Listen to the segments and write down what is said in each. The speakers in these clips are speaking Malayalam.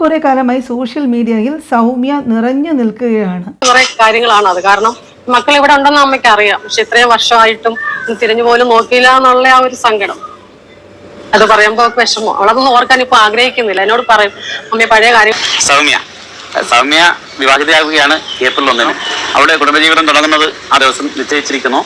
കുറെ കാലമായി സോഷ്യൽ മീഡിയയിൽ സൗമ്യ നിറഞ്ഞു നിൽക്കുകയാണ്. കുറെ കാര്യങ്ങളാണ് അത്. കാരണം മക്കൾ ഇവിടെ ഉണ്ടെന്ന് അമ്മയ്ക്ക് അറിയാം പക്ഷെ ഇത്രയും വർഷമായിട്ടും തിരിഞ്ഞു പോലും നോക്കിയില്ല എന്നുള്ള ആ ഒരു സങ്കടം. അത് പറയുമ്പോ വിഷമം. അവളതൊന്നും ഓർക്കാൻ ഇപ്പൊ ആഗ്രഹിക്കുന്നില്ല. എന്നോട് പറയും അമ്മ പഴയ കാര്യം സൗമ്യ. സൗമ്യ വിവാഹിതയാകുകയാണ് ഏപ്രിൽ ഒന്നിന്. അവളുടെ കുടുംബജീവിതം തുടങ്ങുന്നത് ആ ദിവസം നിശ്ചയിച്ചിരിക്കുന്നു.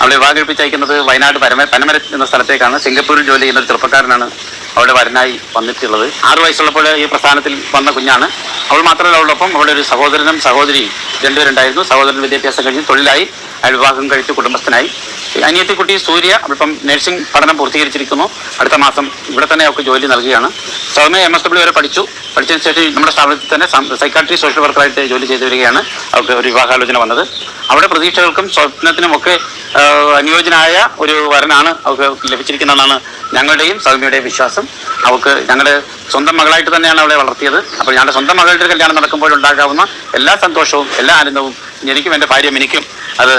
അവളെ വിവാഹം കഴിപ്പിച്ചയക്കുന്നത് വയനാട് പരമ പനമര എന്ന സ്ഥലത്തേക്കാണ്. സിംഗപ്പൂരിൽ ജോലി ചെയ്യുന്ന ഒരു ചെറുപ്പക്കാരനാണ് അവളുടെ വരനായി വന്നിട്ടുള്ളത്. ആറു വയസ്സുള്ളപ്പോൾ ഈ പ്രസ്ഥാനത്തിൽ വന്ന കുഞ്ഞാണ്. അവൾ മാത്രമല്ല അവളോടൊപ്പം അവിടെ ഒരു സഹോദരനും സഹോദരിയും രണ്ടുപേരുണ്ടായിരുന്നു. സഹോദരൻ വിദ്യാഭ്യാസം കഴിഞ്ഞ് തൊഴിലായി വിവാഹം കഴിച്ച് കുടുംബസ്ഥനായി. അനിയത്തി കുട്ടി സൂര്യ അവളിപ്പം നഴ്സിംഗ് പഠനം പൂർത്തീകരിച്ചിരിക്കുന്നു. അടുത്ത മാസം ഇവിടെ തന്നെ അവൾക്ക് ജോലി നൽകുകയാണ്. സൗമ്യ എം എസ് ഡബ്ല്യു വരെ പഠിച്ചു. പഠിച്ചതിന് ശേഷം നമ്മുടെ സ്ഥാപനത്തിൽ തന്നെ സൈക്കാട്രി സോഷ്യൽ വർക്കറായിട്ട് ജോലി ചെയ്തു വരികയാണ് അവൾക്ക് ഒരു വിവാഹാലോചന വന്നത്. അവിടെ പ്രതീക്ഷകൾക്കും സ്വപ്നത്തിനും ഒക്കെ അനുയോജ്യനായ ഒരു വരനാണ് അവൾക്ക് ലഭിച്ചിരിക്കുന്നതെന്നാണ് ഞങ്ങളുടെയും സൗമ്യയുടെയും വിശ്വാസം അവൾക്ക് ഞങ്ങൾ സ്വന്തം മകളായിട്ട് തന്നെയാണ് അവളെ വളർത്തിയത്. അപ്പോൾ ഞങ്ങളുടെ സ്വന്തം മകളുടെ കല്യാണം നടക്കുമ്പോൾ ഉണ്ടാകാവുന്ന എല്ലാ സന്തോഷവും എല്ലാ ആനന്ദവും എനിക്കും എന്റെ ഭാര്യ എനിക്കും അത്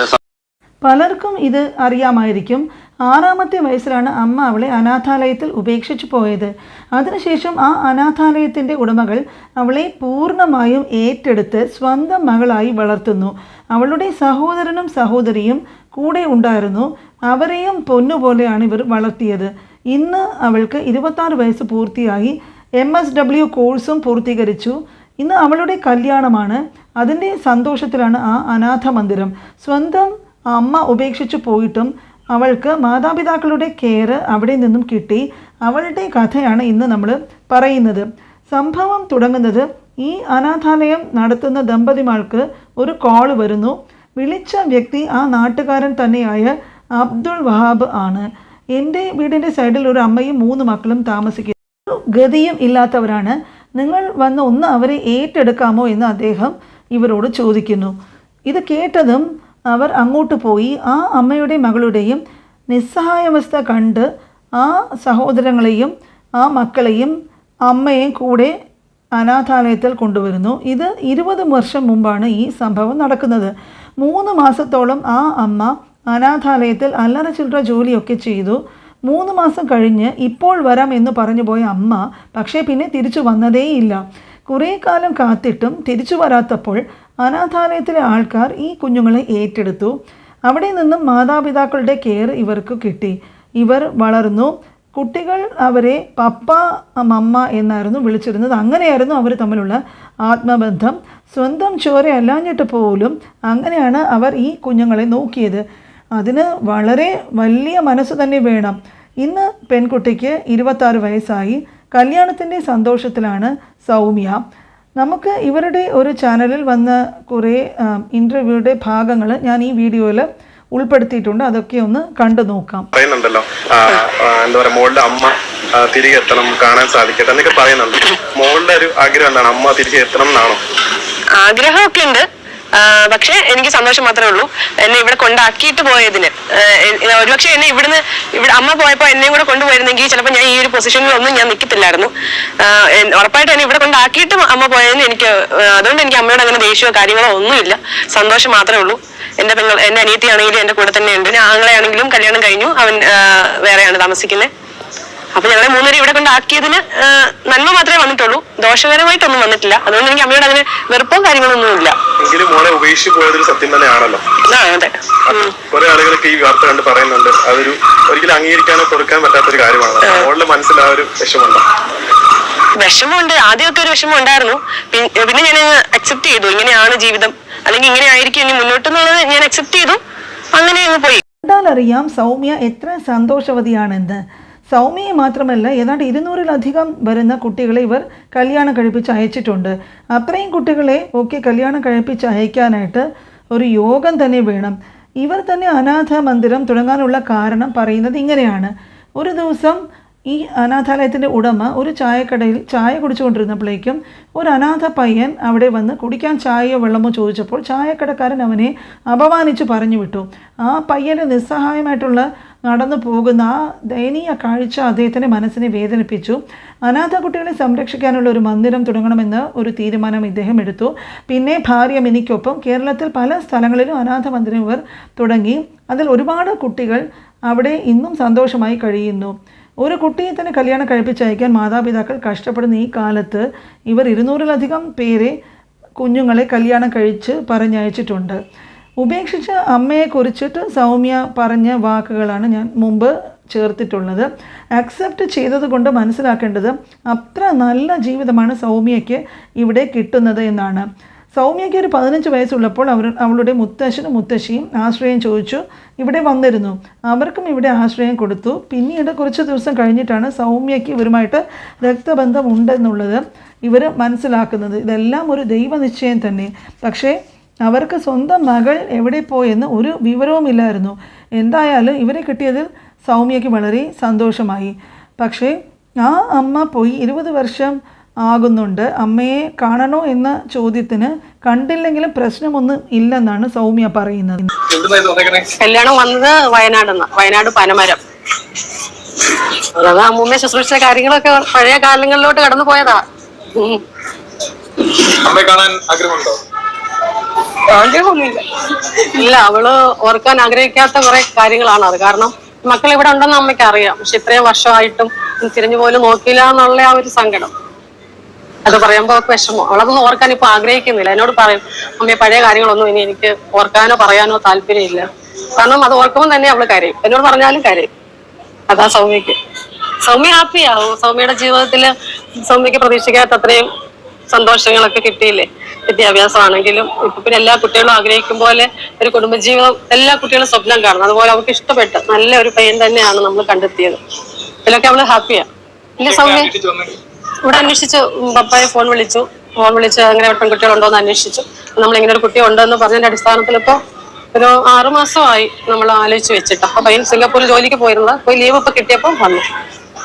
പലർക്കും ഇത് അറിയാമായിരിക്കും. ആറാമത്തെ വയസ്സിലാണ് അമ്മ അവളെ അനാഥാലയത്തിൽ ഉപേക്ഷിച്ചു പോയത്. അതിനുശേഷം ആ അനാഥാലയത്തിന്റെ ഉടമകൾ അവളെ പൂർണമായും ഏറ്റെടുത്ത് സ്വന്തം മകളായി വളർത്തുന്നു. അവളുടെ സഹോദരനും സഹോദരിയും കൂടെ ഉണ്ടായിരുന്നു. അവരെയും പൊന്നുപോലെയാണ് ഇവർ വളർത്തിയത്. ഇന്ന് അവൾക്ക് ഇരുപത്താറ് വയസ്സ് പൂർത്തിയായി. എം എസ് ഡബ്ല്യു കോഴ്സും പൂർത്തീകരിച്ചു. ഇന്ന് അവളുടെ കല്യാണമാണ്. അതിന്റെ സന്തോഷത്തിലാണ് ആ അനാഥ മന്ദിരം സ്വന്തം അമ്മ ഉപേക്ഷിച്ചു പോയിട്ടും അവൾക്ക് മാതാപിതാക്കളുടെ കെയർ അവിടെ നിന്നും കിട്ടി. അവളുടെ കഥയാണ് ഇന്ന് നമ്മൾ പറയുന്നത്. സംഭവം തുടങ്ങുന്നത് ഈ അനാഥാലയം നടത്തുന്ന ദമ്പതിമാർക്ക് ഒരു കോൾ വരുന്നു. വിളിച്ച വ്യക്തി ആ നാട്ടുകാരൻ തന്നെയായ അബ്ദുൾ വഹാബ് ആണ്. എന്റെ വീടിന്റെ സൈഡിൽ ഒരു അമ്മയും മൂന്ന് മക്കളും താമസിക്കുന്നു ഗതിയും ഇല്ലാത്തവരാണ്. നിങ്ങൾ വന്ന് ഒന്ന് അവരെ ഏറ്റെടുക്കാമോ എന്ന് അദ്ദേഹം ഇവരോട് ചോദിക്കുന്നു. ഇത് കേട്ടതും അവർ അങ്ങോട്ട് പോയി. ആ അമ്മയുടെയും മകളുടെയും നിസ്സഹായാവസ്ഥ കണ്ട് ആ സഹോദരങ്ങളെയും ആ മക്കളെയും അമ്മയെയും കൂടെ അനാഥാലയത്തിൽ കൊണ്ടുവരുന്നു. ഇത് ഇരുപത് വർഷം മുമ്പാണ് ഈ സംഭവം നടക്കുന്നത്. മൂന്ന് മാസത്തോളം ആ അമ്മ അനാഥാലയത്തിൽ അല്ലറ ചില്ലറ ജോലിയൊക്കെ ചെയ്തു. മൂന്ന് മാസം കഴിഞ്ഞ് ഇപ്പോൾ വരാം എന്ന് പറഞ്ഞു പോയ അമ്മ പക്ഷേ പിന്നെ തിരിച്ചു വന്നതേയില്ല. കുറേ കാലം കാത്തിട്ടും തിരിച്ചു വരാത്തപ്പോൾ അനാഥാലയത്തിലെ ആൾക്കാർ ഈ കുഞ്ഞുങ്ങളെ ഏറ്റെടുത്തു. അവിടെ നിന്നും മാതാപിതാക്കളുടെ കെയർ ഇവർക്ക് കിട്ടി. ഇവർ വളർന്നു. കുട്ടികൾ അവരെ പപ്പ മമ്മ എന്നായിരുന്നു വിളിച്ചിരുന്നത്. അങ്ങനെയായിരുന്നു അവർ തമ്മിലുള്ള ആത്മബന്ധം. സ്വന്തം ചോര അല്ലാഞ്ഞിട്ട് പോലും അങ്ങനെയാണ് അവർ ഈ കുഞ്ഞുങ്ങളെ നോക്കിയത്. അതിന് വളരെ വലിയ മനസ്സ് തന്നെ വേണം. ഇന്ന് പെൺകുട്ടിക്ക് ഇരുപത്താറ് വയസ്സായി. കല്യാണത്തിന്റെ സന്തോഷത്തിലാണ് സൗമ്യ. നമുക്ക് ഇവരുടെ ഒരു ചാനലിൽ വന്ന കുറേ ഇന്റർവ്യൂയുടെ ഭാഗങ്ങൾ ഞാൻ ഈ വീഡിയോയിൽ ഉൾപ്പെടുത്തിയിട്ടുണ്ട്. അതൊക്കെ ഒന്ന് കണ്ടു നോക്കാം. പറയുന്നുണ്ടല്ലോ. എന്താ പറയാ മോളുടെ അമ്മ തിരികെ എത്തണം കാണാൻ സാധിക്കട്ടെ എന്നൊക്കെ പറയുന്നുണ്ട്. മോളുടെ ഒരു ആഗ്രഹം എന്താണ്? അമ്മ തിരികെ എത്തണം എന്നാണോ? ആഗ്രഹമൊക്കെ ഉണ്ട്. പക്ഷേ എനിക്ക് സന്തോഷം മാത്രമേ ഉള്ളൂ. എന്നെ ഇവിടെ കൊണ്ടാക്കിയിട്ട് പോയതിന്. ഒരുപക്ഷെ എന്നെ ഇവിടുന്ന് ഇവിടെ അമ്മ പോയപ്പോൾ എന്നെയും കൂടെ കൊണ്ടുപോയിരുന്നെങ്കിൽ ചിലപ്പോൾ ഞാൻ ഈ ഒരു പൊസിഷനിലൊന്നും ഞാൻ നിൽക്കത്തില്ലായിരുന്നു ഉറപ്പായിട്ട് എന്നെ ഇവിടെ കൊണ്ടാക്കിയിട്ട് അമ്മ പോയതിന് എനിക്ക് അതുകൊണ്ട് എനിക്ക് അമ്മയോട് അങ്ങനെ ദേഷ്യമോ കാര്യങ്ങളോ ഒന്നുമില്ല. സന്തോഷം മാത്രമേ ഉള്ളൂ. എന്റെ പെങ്ങൾ എന്റെ അനിയത്തിയാണെങ്കിലും എന്റെ കൂടെ തന്നെയുണ്ട് ആങ്ങളെയാണെങ്കിലും കല്യാണം കഴിഞ്ഞു. അവൻ വേറെയാണ് താമസിക്കുന്നത് അപ്പൊ ഞങ്ങളെ മൂന്നുപേരും ഇവിടെ കൊണ്ടാക്കിയതിന് ആക്കിയതിന് നന്മ മാത്രമേ വന്നിട്ടുള്ളൂ. ദോഷകരമായിട്ടൊന്നും വന്നിട്ടില്ല. അതുകൊണ്ട് എനിക്ക് അമ്മയോട് അങ്ങനെ വെറുപ്പോ കാര്യങ്ങളൊന്നും ഇല്ല. എങ്കിലും മോളെ ഉപേക്ഷിച്ച് പോയതൊരു സത്യം തന്നെയാണല്ലോ. അതെ. കുറെ ആളുകൾക്ക് ഈ വാർത്ത കണ്ട് പറയുന്നുണ്ട്. അതൊരു ഒരിക്കലും അംഗീകരിക്കാനോ കൊടുക്കാൻ പറ്റാത്തൊരു കാര്യമാണ്. മോളുടെ മനസ്സിൽ ആ ഒരു വിഷമുണ്ടോ വിഷമമുണ്ട്. ആദ്യമൊക്കെ ഒരു വിഷമം ഉണ്ടായിരുന്നു. പിന്നെ ഞാൻ അക്സെപ്റ്റ് ചെയ്തു. ഇങ്ങനെയാണ് ജീവിതം. അല്ലെങ്കിൽ ഇങ്ങനെ ആയിരിക്കും ഇനി മുന്നോട്ട് എന്നുള്ളത് ഞാൻ അക്സെപ്റ്റ് ചെയ്തു. അങ്ങനെ അങ്ങ് പോയി. കണ്ടാലറിയാം സൗമ്യ എത്ര സന്തോഷവതിയാണെന്ന്. സൗമ്യയെ മാത്രമല്ല ഏതാണ്ട് ഇരുന്നൂറിലധികം വരുന്ന കുട്ടികളെ ഇവർ കല്യാണം കഴിപ്പിച്ച് അയച്ചിട്ടുണ്ട്. അത്രയും കുട്ടികളെ ഒക്കെ കല്യാണം കഴിപ്പിച്ച് അയക്കാനായിട്ട് ഒരു യോഗം തന്നെ വേണം. ഇവർ തന്നെ അനാഥ മന്ദിരം തുടങ്ങാനുള്ള കാരണം പറയുന്നത് ഇങ്ങനെയാണ്. ഒരു ദിവസം ഈ അനാഥാലയത്തിന്റെ ഉടമ ഒരു ചായക്കടയിൽ ചായ കുടിച്ചുകൊണ്ടിരുന്നപ്പോഴേക്കും ഒരു അനാഥ പയ്യൻ അവിടെ വന്ന് കുടിക്കാൻ ചായയോ വെള്ളമോ ചോദിച്ചപ്പോൾ ചായക്കടക്കാരൻ അവനെ അപമാനിച്ച് പറഞ്ഞു വിട്ടു ആ പയ്യന് നിസ്സഹായമായിട്ടുള്ള നടന്നു പോകുന്ന ആ ദയനീയ കാഴ്ച അദ്ദേഹത്തിന്റെ മനസ്സിനെ വേദനിപ്പിച്ചു. അനാഥ കുട്ടികളെ സംരക്ഷിക്കാനുള്ള ഒരു മന്ദിരം തുടങ്ങണമെന്ന് ഒരു തീരുമാനം ഇദ്ദേഹം എടുത്തു. പിന്നെ ഭാര്യ മിനിക്കൊപ്പം കേരളത്തിൽ പല സ്ഥലങ്ങളിലും അനാഥ മന്ദിരം ഇവർ തുടങ്ങി. അതിൽ ഒരുപാട് കുട്ടികൾ അവിടെ ഇന്നും സന്തോഷമായി കഴിയുന്നു. ഒരു കുട്ടിയെ തന്നെ കല്യാണം കഴിപ്പിച്ചയക്കാൻ മാതാപിതാക്കൾ കഷ്ടപ്പെടുന്ന ഈ കാലത്ത് ഇവർ ഇരുന്നൂറിലധികം പേരെ കുഞ്ഞുങ്ങളെ കല്യാണം കഴിച്ച് പറഞ്ഞയച്ചിട്ടുണ്ട്. ഉപേക്ഷിച്ച അമ്മയെക്കുറിച്ചിട്ട് സൗമ്യ പറഞ്ഞ വാക്കുകളാണ് ഞാൻ മുമ്പ് ചേർത്തിട്ടുള്ളത്. അക്സെപ്റ്റ് ചെയ്തതുകൊണ്ട് മനസ്സിലാക്കേണ്ടത് അത്ര നല്ല ജീവിതമാണ് സൗമ്യയ്ക്ക് ഇവിടെ കിട്ടുന്നത് എന്നാണ്. സൗമ്യയ്ക്ക് ഒരു പതിനഞ്ച് വയസ്സുള്ളപ്പോൾ അവർ അവളുടെ മുത്തശ്ശനും മുത്തശ്ശിയും ആശ്രയം ചോദിച്ചു ഇവിടെ വന്നിരുന്നു. അവർക്കും ഇവിടെ ആശ്രയം കൊടുത്തു. പിന്നീട് കുറച്ച് ദിവസം കഴിഞ്ഞിട്ടാണ് സൗമ്യയ്ക്ക് ഇവരുമായിട്ട് രക്തബന്ധമുണ്ടെന്നുള്ളത് ഇവർ മനസ്സിലാക്കുന്നത്. ഇതെല്ലാം ഒരു ദൈവനിശ്ചയം തന്നെ. പക്ഷേ അവർക്ക് സ്വന്തം മകൾ എവിടെ പോയെന്ന് ഒരു വിവരവുമില്ലായിരുന്നു. എന്തായാലും ഇവരെ കിട്ടിയതിൽ സൗമ്യയ്ക്ക് വളരെ സന്തോഷമായി. പക്ഷേ ആ അമ്മ പോയി ഇരുപത് വർഷം ആകുന്നുണ്ട്. അമ്മയെ കാണണോ എന്ന ചോദ്യത്തിന് കണ്ടില്ലെങ്കിലും പ്രശ്നമൊന്നും ഇല്ലെന്നാണ് സൗമ്യ പറയുന്നത്. കല്യാണം വന്നത് വയനാട് വയനാട് പനമരം. അതാ അമ്മൂമ്മയെ ശുശ്രൂഷിച്ച കാര്യങ്ങളൊക്കെ പഴയ കാലങ്ങളിലോട്ട് കടന്നു പോയതാ. അമ്മയെ കാണാൻ ആഗ്രഹമുണ്ടോ? ആഗ്രഹമൊന്നുമില്ല. ഇല്ല അവൾ ഓർക്കാൻ ആഗ്രഹിക്കാത്ത കുറെ കാര്യങ്ങളാണ് അത്. കാരണം മക്കൾ ഇവിടെ ഉണ്ടെന്ന് അമ്മയ്ക്ക് അറിയാം. പക്ഷെ ഇത്രയും വർഷമായിട്ടും തിരിഞ്ഞു പോലും നോക്കിയില്ല എന്നുള്ള ആ ഒരു സങ്കടം. അത് പറയുമ്പോ വിഷമം. അവളതൊന്നും ഓർക്കാൻ ഇപ്പൊ ആഗ്രഹിക്കുന്നില്ല. എന്നോട് പറയും അമ്മയെ പഴയ കാര്യങ്ങളൊന്നും ഇനി എനിക്ക് ഓർക്കാനോ പറയാനോ താല്പര്യമില്ല. കാരണം അത് ഓർക്കുമ്പോൾ തന്നെ അവൾ കരയും. എന്നോട് പറഞ്ഞാലും കരയും. അതാ സൗമ്യക്ക്. സൗമ്യ ഹാപ്പിയാവും സൗമ്യയുടെ ജീവിതത്തിൽ സൗമ്യക്ക് പ്രതീക്ഷിക്കാത്ത അത്രയും സന്തോഷങ്ങളൊക്കെ കിട്ടിയില്ലേ? വിദ്യാഭ്യാസമാണെങ്കിലും ഇപ്പൊ പിന്നെ എല്ലാ കുട്ടികളും ആഗ്രഹിക്കും പോലെ ഒരു കുടുംബജീവിതം എല്ലാ കുട്ടികളും സ്വപ്നം കാണും. അതുപോലെ അവർക്ക് ഇഷ്ടപ്പെട്ട നല്ല ഒരു പയ്യൻ തന്നെയാണ് നമ്മൾ കണ്ടെത്തിയത്. ഇതിലൊക്കെ അവൾ ഹാപ്പിയാ. ഇല്ല സൗമ്യ? ഇവിടെ അന്വേഷിച്ചു. പപ്പായെ ഫോൺ വിളിച്ചു. ഫോൺ വിളിച്ച് അങ്ങനെ പെൺകുട്ടികളുണ്ടോ എന്ന് അന്വേഷിച്ചു. നമ്മൾ ഇങ്ങനെ ഒരു കുട്ടി ഉണ്ടെന്ന് പറഞ്ഞതിന്റെ അടിസ്ഥാനത്തിൽ ഇപ്പൊ ഒരു ആറുമാസമായി നമ്മൾ ആലോചിച്ച് വെച്ചിട്ട്. അപ്പൊ പയ്യൻ സിംഗപ്പൂരിൽ ജോലിക്ക് പോയിരുന്നത്. പോയി ലീവ് ഇപ്പൊ കിട്ടിയപ്പോൾ വന്നു.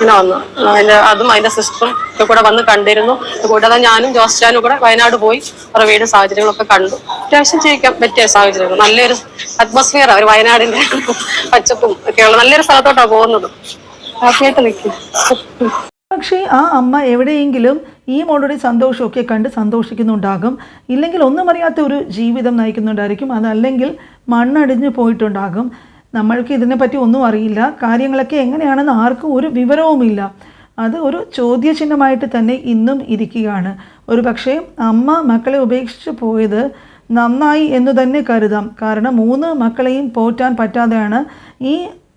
പിന്നെ വന്നു. അതിന്റെ അതും അതിന്റെ സിസ്റ്ററും ഒക്കെ കൂടെ വന്ന് കണ്ടിരുന്നു. കൂടാതെ ഞാനും ജോസ്റ്റാനും കൂടെ വയനാട് പോയി അവരുടെ വീട് സാഹചര്യങ്ങളൊക്കെ കണ്ടു. അത്യാവശ്യം ജീവിക്കാൻ പറ്റിയ സാഹചര്യങ്ങൾ. നല്ലൊരു അറ്റ്മോസ്ഫിയർ ഒരു വയനാടിന്റെ പച്ചപ്പും ഒക്കെയുള്ള നല്ലൊരു സ്ഥലത്തോട്ടാണ് പോകുന്നത്. ഹാപ്പിയായിട്ട് പക്ഷേ ആ അമ്മ എവിടെയെങ്കിലും ഈ മോളുടെ സന്തോഷമൊക്കെ കണ്ട് സന്തോഷിക്കുന്നുണ്ടാകും. ഇല്ലെങ്കിൽ ഒന്നും അറിയാത്ത ഒരു ജീവിതം നയിക്കുന്നുണ്ടായിരിക്കും. അതല്ലെങ്കിൽ മണ്ണടിഞ്ഞു പോയിട്ടുണ്ടാകും. നമ്മൾക്ക് ഇതിനെപ്പറ്റി ഒന്നും അറിയില്ല. കാര്യങ്ങളൊക്കെ എങ്ങനെയാണെന്ന് ആർക്കും ഒരു വിവരവുമില്ല. അത് ഒരു ചോദ്യചിഹ്നമായിട്ട് തന്നെ ഇന്നും ഇരിക്കുകയാണ്. ഒരു പക്ഷേ അമ്മ മക്കളെ ഉപേക്ഷിച്ച് പോയത് നന്നായി എന്ന് തന്നെ കരുതാം. കാരണം മൂന്ന് മക്കളെയും പോറ്റാൻ പറ്റാതെയാണ് ഈ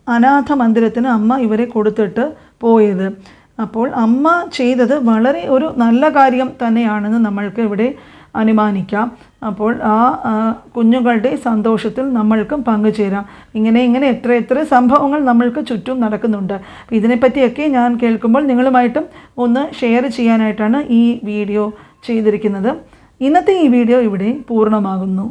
അനാഥ മന്ദിരത്തിന് അമ്മ ഇവരെ കൊടുത്തിട്ട് പോയത്. അപ്പോൾ അമ്മ ചെയ്തത് വളരെ ഒരു നല്ല കാര്യം തന്നെയാണെന്ന് നമ്മൾക്ക് ഇവിടെ അനുമാനിക്കാം. അപ്പോൾ ആ കുഞ്ഞുങ്ങളുടെ സന്തോഷത്തിൽ നമ്മൾക്കും പങ്കുചേരാം. ഇങ്ങനെ ഇങ്ങനെ എത്ര എത്ര സംഭവങ്ങൾ നമ്മൾക്ക് ചുറ്റും നടക്കുന്നുണ്ട്. ഇതിനെപ്പറ്റിയൊക്കെ ഞാൻ കേൾക്കുമ്പോൾ നിങ്ങളുമായിട്ടും ഒന്ന് ഷെയർ ചെയ്യാനായിട്ടാണ് ഈ വീഡിയോ ചെയ്തിരിക്കുന്നത്. ഇന്നത്തെ ഈ വീഡിയോ ഇവിടെ പൂർണമാകുന്നു.